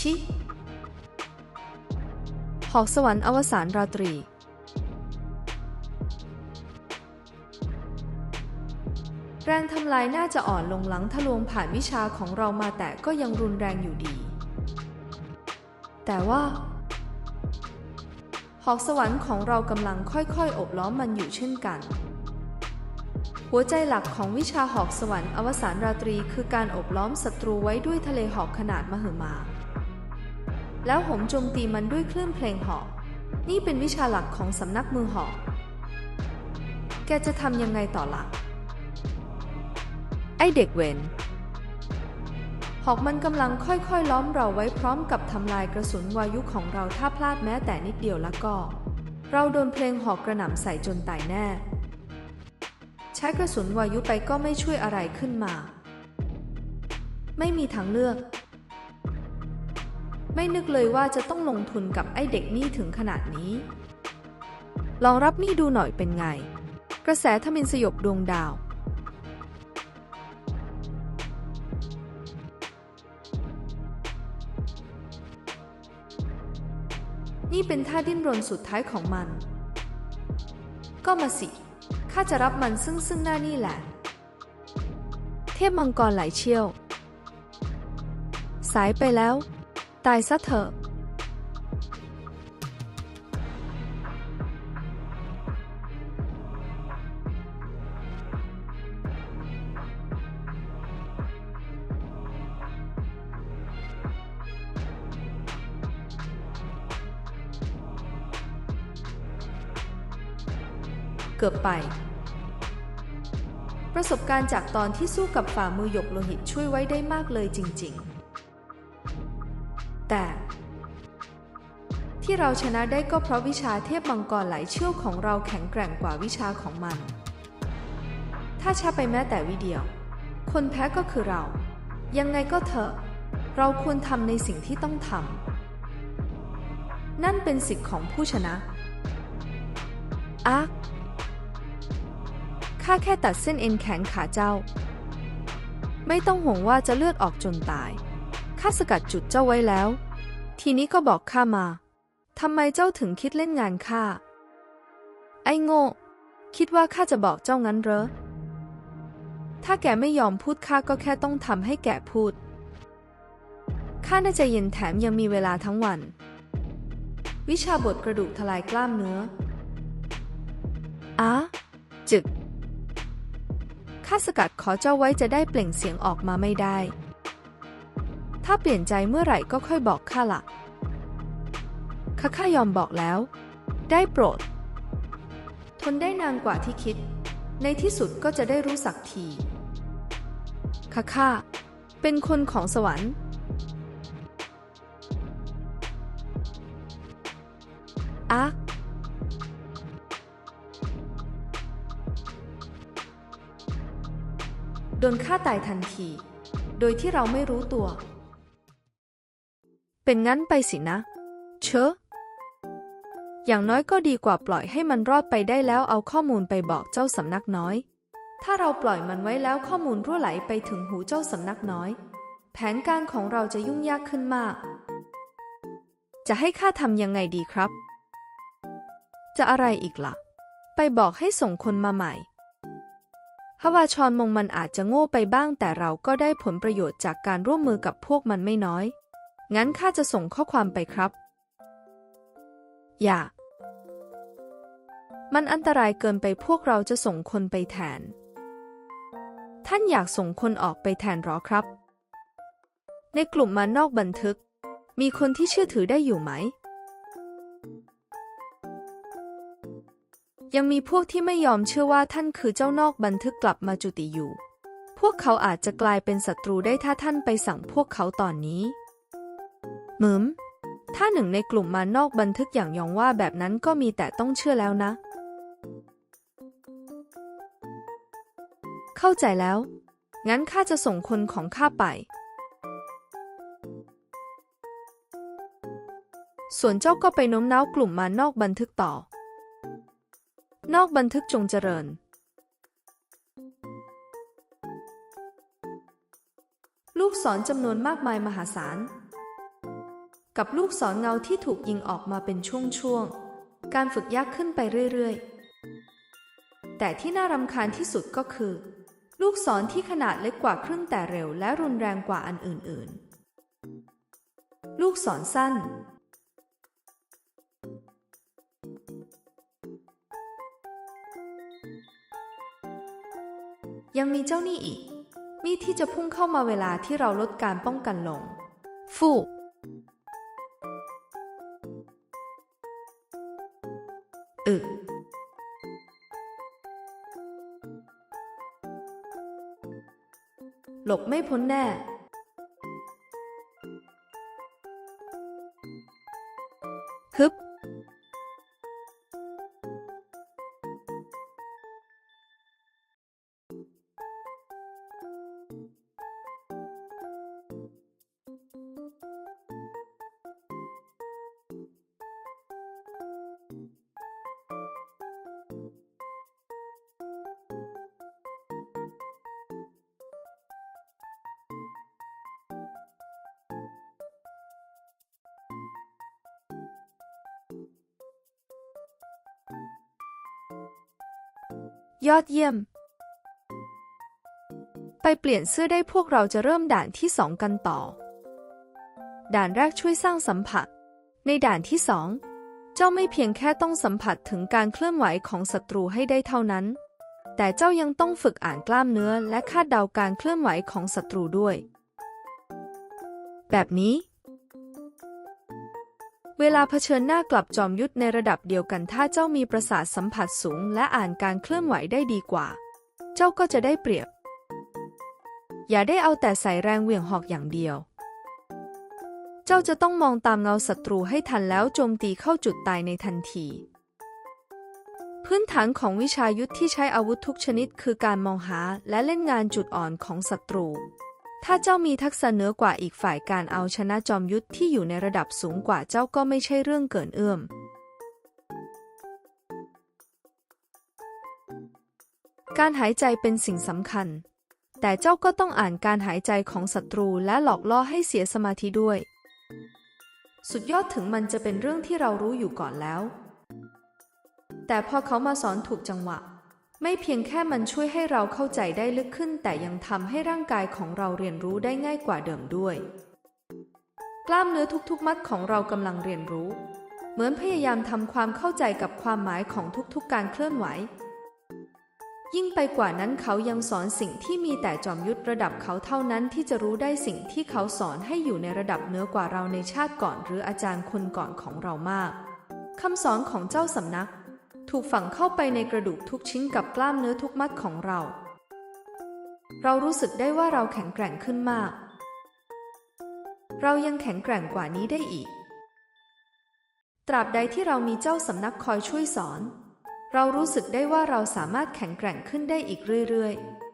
ชิ หอกสวรรค์อวสานราตรีแรงทำลายน่าจะอ่อนลงหลังทะลวงผ่านวิชาของเรามาแต่ก็ยังรุนแรงอยู่ดี แต่ว่า หอกสวรรค์ของเรากำลังค่อยๆ อบล้อมมันอยู่เช่นกัน หัวใจหลักของวิชาหอกสวรรค์อวสานราตรีคือการอบล้อมศัตรูไว้ด้วยทะเลหอกขนาดมหึมา แล้วผมโจมตีมันด้วยคลื่นเพลงหอก นี่เป็นวิชาหลักของสำนักมือหอก แกจะทำยังไงต่อละ่ะ ไอเด็กเวนหอกมันกำลังค่อยๆ ล้อมเราไว้พร้อมกับทำลายกระสุนวายุของเราถ้าพลาดแม้แต่นิดเดียวแล้วก็ เราโดนเพลงหอกกระหน่ำใส่จนตายแน่ ใช้กระสุนวายุไปก็ไม่ช่วยอะไรขึ้นมา ไม่มีทางเลือก ไม่นึกเลยว่าจะต้องลงทุนกับไอ้เด็กนี่ถึงขนาดนี้ ลองรับนี่ดูหน่อยเป็นไง กระแสทมินสยบดวงดาวนี่เป็นท่าดิ้นรนสุดท้ายของมัน ก็มาสิ ข้าจะรับมันซึ่งซึ่งหน้านี่แหละ เทพมังกรไหลเชี่ยว สายไปแล้ว ตายซะเถอะเกือบไป ประสบการณ์จากตอนที่สู้กับฝ่ามือหยกโลหิตช่วยไว้ได้มากเลยจริง ๆ แต่ ที่เราชนะได้ก็เพราะวิชาเทพมังกรไหลเชี่ยวของเราแข็งแกร่งกว่าวิชาของมัน ถ้าช้าไปแม้แต่วิเดียว คนแพ้ก็คือเรา ยังไงก็เถอะ เราควรทำในสิ่งที่ต้องทำนั่นเป็นสิทธิ์ของผู้ชนะอะข้าแค่ตัดเส้นเอ็นแข็งขาเจ้า ไม่ต้องห่วงว่าจะเลือดออกจนตาย ข้าสกัดจุดเจ้าไว้แล้ว ทีนี้ก็บอกข้ามา ทำไมเจ้าถึงคิดเล่นงานข้า ไอ้โง่ คิดว่าข้าจะบอกเจ้างั้นเหรอ ถ้าแกไม่ยอมพูดข้าก็แค่ต้องทำให้แกพูด ข้าน่าจะเย็นแถมยังมีเวลาทั้งวัน วิชาบทกระดูกทลายกล้ามเนื้ออะจึกข้าสกัดขอเจ้าไว้จะได้เปล่งเสียงออกมาไม่ได้ ถ้าเปลี่ยนใจเมื่อไหร่ก็ค่อยบอกข้าละข้าข้ายอมบอกแล้ว ได้โปรด ทนได้นานกว่าที่คิด ในที่สุดก็จะได้รู้สักทีข้าข้าเป็นคนของสวรรค์อะโดนฆ่าตายทันที โดยที่เราไม่รู้ตัว เป็นงั้นไปสินะ เชอะอย่างน้อยก็ดีกว่าปล่อยให้มันรอดไปได้แล้วเอาข้อมูลไปบอกเจ้าสำนักน้อย ถ้าเราปล่อยมันไว้แล้วข้อมูลรั่วไหลไปถึงหูเจ้าสำนักน้อย แผนการของเราจะยุ่งยากขึ้นมาก จะให้ข้าทำยังไงดีครับ จะอะไรอีกล่ะ ไปบอกให้ส่งคนมาใหม่ฮาวาชอนมงมันอาจจะโง่ไปบ้างแต่เราก็ได้ผลประโยชน์จากการร่วมมือกับพวกมันไม่น้อย งั้นข้าจะส่งข้อความไปครับ อย่า มันอันตรายเกินไปพวกเราจะส่งคนไปแทน ท่านอยากส่งคนออกไปแทนหรอครับ ในกลุ่มมานอกบันทึก มีคนที่เชื่อถือได้อยู่ไหม ยังมีพวกที่ไม่ยอมเชื่อว่าท่านคือเจ้านอกบันทึกกลับมาจุติอยู่ พวกเขาอาจจะกลายเป็นศัตรูได้ถ้าท่านไปสั่งพวกเขาตอนนี้ มึมถ้าหนึ่งในกลุ่มมานอกบันทึกอย่างยองว่าแบบนั้นก็มีแต่ต้องเชื่อแล้วนะ เข้าใจแล้ว งั้นข้าจะส่งคนของข้าไป ส่วนเจ้าก็ไปโน้มน้าวกลุ่มมานอกบันทึกต่อ นอกบันทึกจงเจริญ ลูกศรจำนวนมากมายมหาศาล กับลูกศรเงาที่ถูกยิงออกมาเป็นช่วงๆ การฝึกยากขึ้นไปเรื่อยๆ แต่ที่น่ารำคาญที่สุดก็คือ ลูกศรที่ขนาดเล็กกว่าครึ่งแต่เร็วและรุนแรงกว่าอันอื่นๆ ลูกศรสั้น ยังมีเจ้าหนี้อีก มีที่จะพุ่งเข้ามาเวลาที่เราลดการป้องกันลง ฟู่ หลบไม่พ้นแน่ฮึบ ยอดเยี่ยม ไปเปลี่ยนเสื้อได้พวกเราจะเริ่มด่านที่สองกันต่อ ด่านแรกช่วยสร้างสัมผัส ในด่านที่สองเจ้าไม่เพียงแค่ต้องสัมผัสถึงการเคลื่อนไหวของศัตรูให้ได้เท่านั้น แต่เจ้ายังต้องฝึกอ่านกล้ามเนื้อและคาดเดาการเคลื่อนไหวของศัตรูด้วย แบบนี้ เวลาเผชิญหน้ากลับจอมยุทธในระดับเดียวกันถ้าเจ้ามีประสาทสัมผัสสูง และอ่านการเคลื่อนไหวได้ดีกว่า เจ้าก็จะได้เปรียบ อย่าได้เอาแต่ใส่แรงเหวี่ยงหอกอย่างเดียว เจ้าจะต้องมองตามเงาศัตรูให้ทันแล้วโจมตีเข้าจุดตายในทันที พื้นฐานของวิชายุทธที่ใช้อาวุธทุกชนิดคือการมองหาและเล่นงานจุดอ่อนของศัตรู ถ้าเจ้ามีทักษะเหนือกว่าอีกฝ่ายการเอาชนะจอมยุทธที่อยู่ในระดับสูงกว่าเจ้าก็ไม่ใช่เรื่องเกินเอื้อม การหายใจเป็นสิ่งสำคัญ แต่เจ้าก็ต้องอ่านการหายใจของศัตรูและหลอกล่อให้เสียสมาธิด้วย สุดยอดถึงมันจะเป็นเรื่องที่เรารู้อยู่ก่อนแล้ว แต่พอเขามาสอนถูกจังหวะ ไม่เพียงแค่มันช่วยให้เราเข้าใจได้ลึกขึ้น แต่ยังทำให้ร่างกายของเราเรียนรู้ได้ง่ายกว่าเดิมด้วย กล้ามเนื้อทุกๆ มัดของเรากำลังเรียนรู้ เหมือนพยายามทำความเข้าใจกับความหมายของทุกๆ การเคลื่อนไหว ยิ่งไปกว่านั้นเขายังสอนสิ่งที่มีแต่จอมยุทธระดับเขาเท่านั้นที่จะรู้ได้สิ่งที่เขาสอนให้อยู่ในระดับเหนือกว่าเราในชาติก่อน หรืออาจารย์คนก่อนของเรามากคำสอนของเจ้าสำนัก ถูกฝังเข้าไปในกระดูกทุกชิ้นกับกล้ามเนื้อทุกมัดของเรา เรารู้สึกได้ว่าเราแข็งแกร่งขึ้นมาก เรายังแข็งแกร่งกว่านี้ได้อีก ตราบใดที่เรามีเจ้าสำนักคอยช่วยสอน เรารู้สึกได้ว่าเราสามารถแข็งแกร่งขึ้นได้อีกเรื่อยๆ